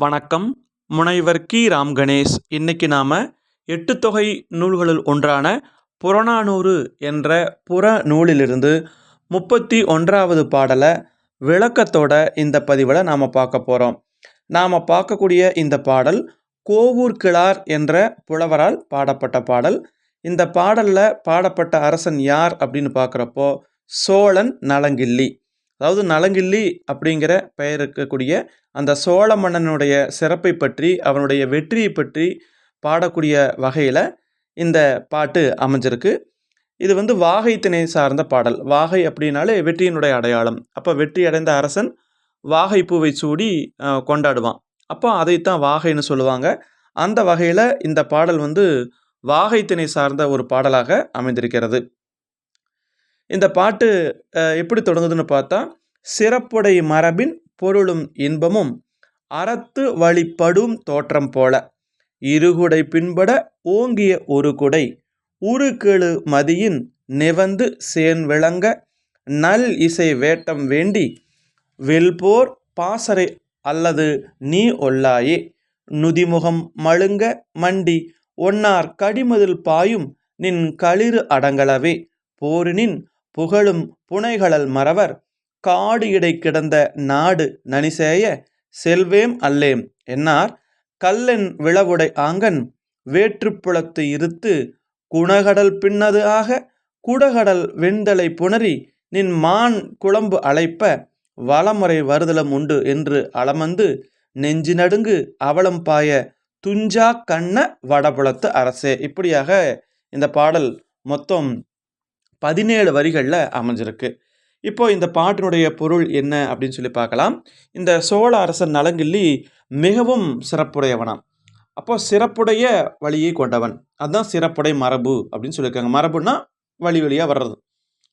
வணக்கம். முனைவர் கி. ராம் கணேஷ். இன்னைக்கு நாம் எட்டு தொகை நூல்களுள் ஒன்றான புறநானூறு என்ற புற நூலிலிருந்து முப்பத்தி ஒன்றாவது பாடலை விளக்கத்தோட இந்த பதிவில் நாம் பார்க்க போகிறோம் நாம் பார்க்கக்கூடிய இந்த பாடல் கோவூர் கிழார் என்ற புலவரால் பாடப்பட்ட பாடல். இந்த பாடலில் பாடப்பட்ட அரசன் யார் அப்படின்னு பார்க்குறப்போ சோழன் நலங்கிள்ளி. அதாவது நலங்கிள்ளி அப்படிங்கிற பெயர் இருக்கக்கூடிய அந்த சோழ மன்னனுடைய சிறப்பை பற்றி அவனுடைய வெற்றியை பற்றி பாடக்கூடிய வகையில் இந்த பாட்டு அமைஞ்சிருக்கு. இது வந்து வாகை திணை சார்ந்த பாடல். வாகை அப்படின்னாலே வெற்றியினுடைய அடையாளம். அப்போ வெற்றி அடைந்த அரசன் வாகை பூவை சூடி கொண்டாடுவான். அப்போ அதைத்தான் வாகைன்னு சொல்லுவாங்க. அந்த வகையில் இந்த பாடல் வந்து வாகை திணை சார்ந்த ஒரு பாடலாக அமைந்திருக்கிறது. இந்த பாட்டு எப்படி தொடங்குதுன்னு பார்த்தா சிறப்புடை மரபின் பொருளும் இன்பமும் அறத்து வழிப்படும் தோற்றம் போல. இருகுடை பின்பட ஓங்கிய ஒரு குடை உருக்கெழு மதியின் நிவந்து சேன் விளங்க நல் இசை வேட்டம் வேண்டி வெல்போர் பாசறை அல்லது நீ ஒல்லாயே. நுதிமுகம் மழுங்க மண்டி ஒன்னார் கடிமதில் பாயும் நின் களிறு அடங்கலவே. போரினின் புகழும் புனைகளல் மறவர் காடு இடை கிடந்த நாடு நனிசேய செல்வேம் அல்லேம் என்னார். கல்லென் விளவுடை ஆங்கன் வேற்றுப்புலத்து இருத்து குணகடல் பின்னது ஆக குடகடல் வெண்தலை புணரி நின் மான் குழம்பு அழைப்ப வளமுறை வருதலம் உண்டு என்று அளமந்து நெஞ்சு நடுங்கு அவலம் பாய துஞ்சா கண்ண வடபுலத்து அரசே. இப்படியாக இந்த பாடல் மொத்தம் பதினேழு வரிகளில் அமைஞ்சிருக்கு. இப்போது இந்த பாட்டினுடைய பொருள் என்ன அப்படின்னு சொல்லி பார்க்கலாம். இந்த சோழ அரசன் நலங்கிள்ளி மிகவும் சிறப்புடையவனாம். அப்போ சிறப்புடைய வழியை கொண்டவன். அதுதான் சிறப்புடை மரபு அப்படின்னு சொல்லியிருக்காங்க. மரபுன்னா வழி வழியாக வர்றது.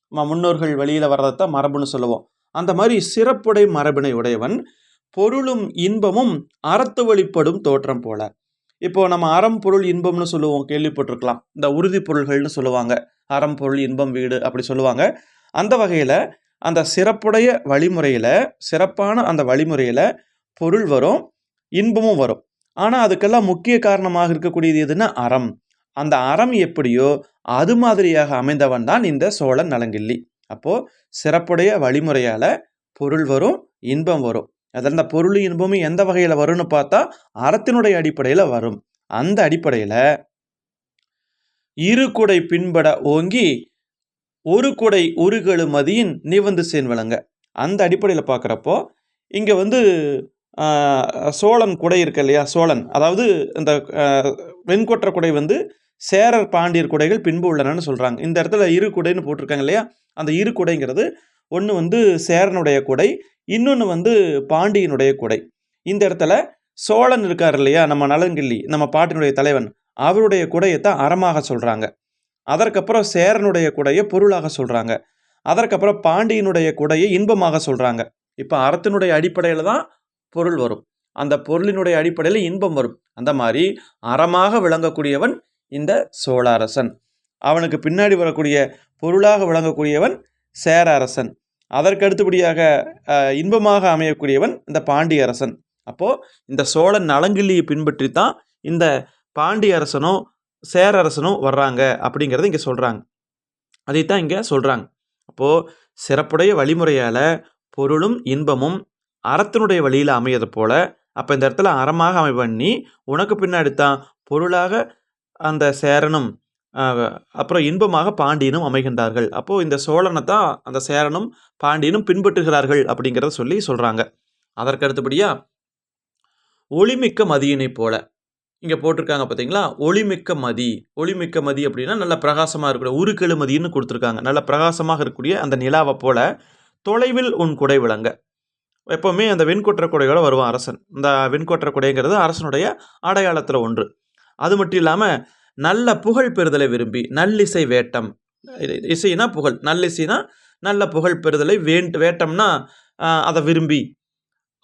நம்ம முன்னோர்கள் வழியில் வர்றதைத்தான் மரபுன்னு சொல்லுவோம். அந்த மாதிரி சிறப்புடை மரபினை உடையவன் பொருளும் இன்பமும் அறத்து வழிப்படும் தோற்றம் போல. இப்போ நம்ம அறம் பொருள் இன்பம்னு சொல்லுவோம். கேள்விப்பட்டிருக்கலாம். இந்த உறுதி பொருள்கள்னு சொல்லுவாங்க. அறம் பொருள் இன்பம் வீடு அப்படி சொல்லுவாங்க. அந்த வகையில் அந்த சிறப்புடைய வழிமுறையில் சிறப்பான அந்த வழிமுறையில் பொருள் வரும் இன்பமும் வரும். ஆனால் அதுக்கெல்லாம் முக்கிய காரணமாக இருக்கக்கூடியது எதுன்னா அறம். அந்த அறம் எப்படியோ அது மாதிரியாக அமைந்தவன் தான் இந்த சோழன் நலங்கிள்ளி. அப்போது சிறப்புடைய வழிமுறையால் பொருள் வரும் இன்பம் வரும். அதில் இந்த பொருள் இன்பமும் எந்த வகையில் வரும்னு பார்த்தா அறத்தினுடைய அடிப்படையில் வரும். அந்த அடிப்படையில் இரு குடை பின்பட ஓங்கி ஒரு குடை உருகெழு மதியின் நிவந்து சேன் வழங்க அந்த அடிப்படையில் பார்க்குறப்போ இங்கே வந்து சோழன் குடை இருக்கு இல்லையா? சோழன். அதாவது இந்த வெண்கொற்ற குடை வந்து சேரர் பாண்டியர் குடைகள் பின்பு உள்ளனன்னு சொல்கிறாங்க இந்த இடத்துல இரு குடைன்னு போட்டிருக்காங்க இல்லையா? அந்த இரு குடைங்கிறது ஒன்று வந்து சேரனுடைய குடை இன்னொன்று வந்து பாண்டியனுடைய குடை. இந்த இடத்துல சோழன் இருக்கார் இல்லையா? நம்ம நலங்கிள்ளி நம்ம பாட்டினுடைய தலைவன். அவருடைய குடையை தான் அறமாக சொல்கிறாங்க அதற்கப்புறம் சேரனுடைய குடையை பொருளாக சொல்கிறாங்க அதற்கப்புறம் பாண்டியனுடைய குடையை இன்பமாக சொல்கிறாங்க இப்போ அறத்தினுடைய அடிப்படையில் தான் பொருள் வரும். அந்த பொருளினுடைய அடிப்படையில் இன்பம் வரும். அந்த மாதிரி அறமாக விளங்கக்கூடியவன் இந்த சோழ அரசன் அவனுக்கு பின்னாடி வரக்கூடிய பொருளாக விளங்கக்கூடியவன் சேர அரசன் அதற்கு அடுத்தபடியாக இன்பமாக அமையக்கூடியவன் இந்த பாண்டிய அரசன் அப்போது இந்த சோழன் நலங்கிள்ளியை பின்பற்றி தான் இந்த பாண்டிய அரசனும் சேரரசனும் வர்றாங்க அப்படிங்கிறத இங்கே சொல்கிறாங்க அதைத்தான் இங்கே சொல்கிறாங்க அப்போது சிறப்புடைய வழிமுறையால் பொருளும் இன்பமும் அறத்தினுடைய வழியில் அமையது போல அப்போ இந்த இடத்துல அறமாக அமை பண்ணி உனக்கு பின்னாடி தான் பொருளாக அந்த சேரனும் அப்புறம் இன்பமாக பாண்டியனும் அமைகின்றார்கள். அப்போது இந்த சோழனை தான் அந்த சேரனும் பாண்டியனும் பின்பற்றுகிறார்கள் அப்படிங்கிறத சொல்லி சொல்கிறாங்க அதற்கு அடுத்தபடியாக ஒளிமிக்க மதியினை போல. இங்கே போட்டிருக்காங்க பார்த்தீங்களா ஒளிமிக்க மதி. ஒளிமிக்க மதி அப்படின்னா நல்ல பிரகாசமாக இருக்கக்கூடிய உருக்கெழு மதின்னு கொடுத்துருக்காங்க. நல்ல பிரகாசமாக இருக்கக்கூடிய அந்த நிலாவை போல தொலைவில் உன் குடை விளங்க. எப்போவுமே அந்த வெண்கொற்ற குடையோடு வருவான் அரசன். இந்த வெண்கொற்ற குடைங்கிறது அரசனுடைய அடையாளத்தில் ஒன்று. அது மட்டும் இல்லாமல் நல்ல புகழ் பெறுதலை விரும்பி நல்லிசை வேட்டம். இசைனா புகழ் நல்லிசைனா நல்ல புகழ் பெறுதலை வேண்ட் வேட்டம்னா அதை விரும்பி.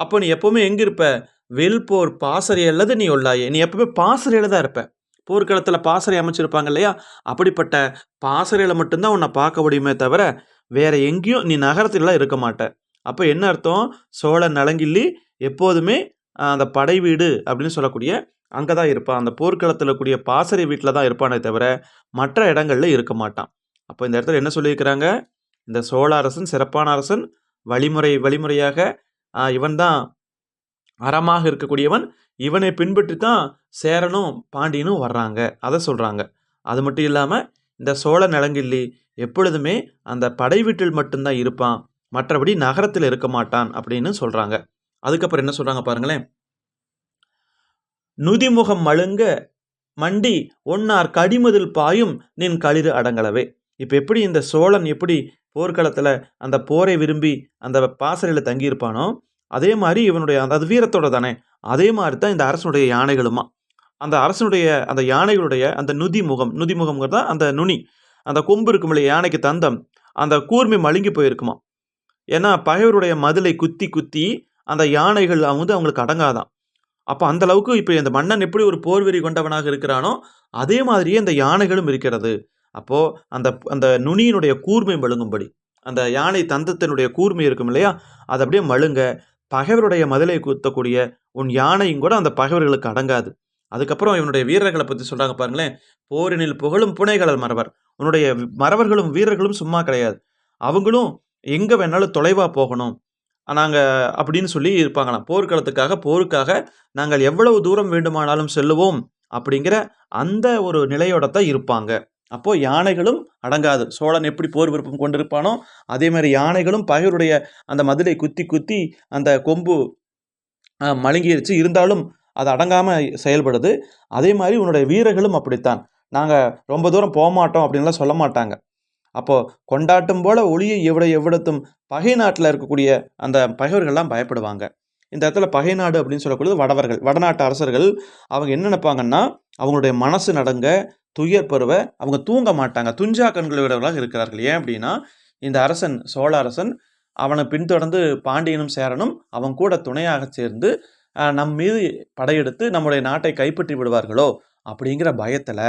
அப்போ நீ எப்போவுமே எங்கே இருப்ப? வெல்போர் பாசறை அல்லது நீ ஒல்லாயே நீ எப்பவுமே பாசறையில் தான் இருப்ப. போர்க்களத்தில் பாசறை அமைச்சிருப்பாங்க இல்லையா? அப்படிப்பட்ட பாசறையில் மட்டும்தான் உன்னை பார்க்க முடியுமே தவிர வேற எங்கேயும் நீ நகரத்திலலாம் இருக்க மாட்ட. அப்போ என்ன அர்த்தம்? சோழ நலங்கிள்ளி எப்போதுமே அந்த படை வீடு அப்படின்னு சொல்லக்கூடிய அங்கே தான் இருப்பான். அந்த போர்க்களத்தில் கூடிய பாசறை வீட்டில் தான் இருப்பானே தவிர மற்ற இடங்களில் இருக்க மாட்டான். அப்போ இந்த இடத்துல என்ன சொல்லியிருக்கிறாங்க? இந்த சோழ அரசன் சிறப்பான அரசன் வழிமுறை வழிமுறையாக இவன் தான் அறமாக இருக்கக்கூடியவன் இவனை பின்பற்றி தான் சேரனும் பாண்டியனும் வர்றாங்க. அதை சொல்கிறாங்க அது மட்டும் இல்லாமல் இந்த சோழ நலங்கிள்ளி எப்பொழுதுமே அந்த படை வீட்டில் மட்டும்தான் இருப்பான். மற்றபடி நகரத்தில் இருக்க மாட்டான் அப்படின்னு சொல்கிறாங்க அதுக்கப்புறம் என்ன சொல்கிறாங்க பாருங்களேன். நுதிமுகம் மழுங்க மண்டி ஒன்னார் கடிமதில் பாயும் நின் களிறு அடங்கலவே இப்போ எப்படி இந்த சோழன் எப்படி போர்க்களத்தில் அந்த போரை விரும்பி அந்த பாசறையில் தங்கியிருப்பானோ அதே மாதிரி இவனுடைய அந்த அது வீரத்தோட தானே? அதே மாதிரி தான் இந்த அரசனுடைய யானைகளுமா? அந்த அரசனுடைய அந்த யானைகளுடைய அந்த நுதி முகம் நுதி தான் அந்த நுனி. அந்த கொம்பு இருக்கும் இல்லையா யானைக்கு தந்தம். அந்த கூர்மை மழுங்கி போயிருக்குமா? ஏன்னா பகைவருடைய மதிலை குத்தி குத்தி அந்த யானைகள் வந்து அவங்களுக்கு அடங்காதான். அப்போ அந்த அளவுக்கு இப்போ இந்த மன்னன் எப்படி ஒரு போர்வெறி கொண்டவனாக இருக்கிறானோ அதே மாதிரியே இந்த யானைகளும் இருக்கிறது. அப்போது அந்த அந்த நுனியினுடைய கூர்மை மழுங்கும்படி அந்த யானை தந்தத்தினுடைய கூர்மை இருக்கும் இல்லையா அது அப்படியே மழுங்க பகைவருடைய மதிலை குத்தக்கூடிய உன் யானையும் கூட அந்த பகைவர்களுக்கு அடங்காது. அதுக்கப்புறம் இவனுடைய வீரர்களை பற்றி சொல்கிறாங்க பாருங்களேன். போரினில் புகழும் புனைகளர் மறவர். உன்னுடைய மறவர்களும் வீரர்களும் சும்மா கிடையாது. அவங்களும் எங்கே வேணாலும் தொலைவாக போகணும். நாங்கள் அப்படின்னு சொல்லி இருப்பாங்களாம். போர்க்களத்துக்காக போருக்காக நாங்கள் எவ்வளவு தூரம் வேண்டுமானாலும் செல்லுவோம் அப்படிங்கிற அந்த ஒரு நிலையோட தான் இருப்பாங்க. அப்போது யானைகளும் அடங்காது. சோழன் எப்படி போர் விருப்பம் கொண்டிருப்பானோ அதே மாதிரி யானைகளும் பகைவருடைய அந்த மதிலை குத்தி குத்தி அந்த கொம்பு மழுங்கிருச்சு. இருந்தாலும் அது அடங்காமல் செயல்படுது. அதே மாதிரி உன்னுடைய வீரர்களும் அப்படித்தான். நாங்கள் ரொம்ப தூரம் போக மாட்டோம் அப்படின்லாம் சொல்ல மாட்டாங்க. அப்போது கொண்டாட்டம் போல ஒளியை எவ்வளோ எவ்விடத்தும் பகை நாட்டில் இருக்கக்கூடிய அந்த பகைவர்கள்லாம் பயப்படுவாங்க. இந்த இடத்துல பகை நாடு அப்படின்னு சொல்லக்கூடியது வடவர்கள் வடநாட்டு அரசர்கள். அவங்க என்ன நினைப்பாங்கன்னா அவங்களுடைய மனசு நடங்க துயர் பருவ அவங்க தூங்க மாட்டாங்க. துஞ்சா கண்களுடையவர்களாக இருக்கிறார்கள். ஏன் அப்படின்னா இந்த அரசன் சோழ அரசன் அவனை பின்தொடர்ந்து பாண்டியனும் சேரனும் அவன் கூட துணையாக சேர்ந்து நம் மீது படையெடுத்து நம்முடைய நாட்டை கைப்பற்றி விடுவார்களோ அப்படிங்கிற பயத்தில்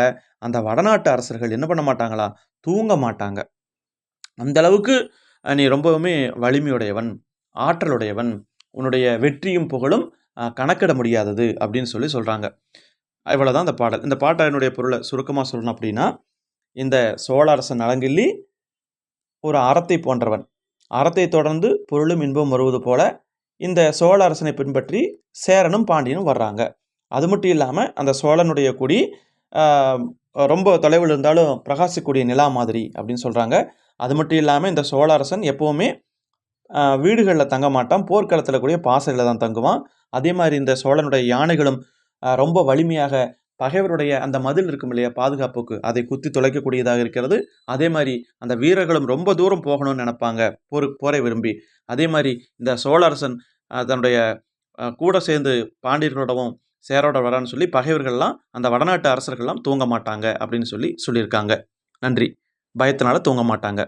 அந்த வடநாட்டு அரசர்கள் என்ன பண்ண மாட்டாங்களா? தூங்க மாட்டாங்க. அந்த அளவுக்கு நீ ரொம்பவுமே வலிமையுடையவன் ஆற்றலுடையவன் உன்னுடைய வெற்றியும் புகழும் கணக்கிட முடியாதது அப்படின்னு சொல்லி சொல்கிறாங்க இவ்வளோதான் இந்த பாடல். இந்த பாட்டினுடைய பொருளை சுருக்கமாக சொல்லணும் அப்படின்னா இந்த சோழ அரசன் நலங்கிள்ளி ஒரு அறத்தை போன்றவன். அறத்தை தொடர்ந்து பொருளும் இன்பம் வருவது போல இந்த சோழ அரசனை பின்பற்றி சேரனும் பாண்டியனும் வர்றாங்க. அது மட்டும் இல்லாமல் அந்த சோழனுடைய கொடி ரொம்ப தொலைவில் இருந்தாலும் பிரகாசிக்கக்கூடிய நிலா மாதிரி அப்படின்னு சொல்கிறாங்க அது மட்டும் இல்லாமல் இந்த சோழ அரசன் எப்போவுமே வீடுகளில் தங்க மாட்டான். போர்க்களத்தில் கூடிய பாசையில் தான் தங்குவான். அதே மாதிரி இந்த சோழனுடைய யானைகளும் ரொம்ப வலிமையாக பகைவருடைய அந்த மதில் இருக்கும் இல்லையா பாதுகாப்புக்கு அதை குத்தி துளைக்கக்கூடியதாக இருக்கிறது. அதே மாதிரி அந்த வீரர்களும் ரொம்ப தூரம் போகணும்னு நினைப்பாங்க போர் போரை விரும்பி. அதே மாதிரி இந்த சோழ அரசன் தன்னுடைய கூட சேர்ந்து பாண்டியர்களோடவும் சேரோட வரான்னு சொல்லி பகைவர்கள்லாம் அந்த வடநாட்டு அரசர்கள்லாம் தூங்க மாட்டாங்க அப்படின்னு சொல்லி சொல்லியிருக்காங்க. நன்றி. பயத்தினால தூங்க மாட்டாங்க.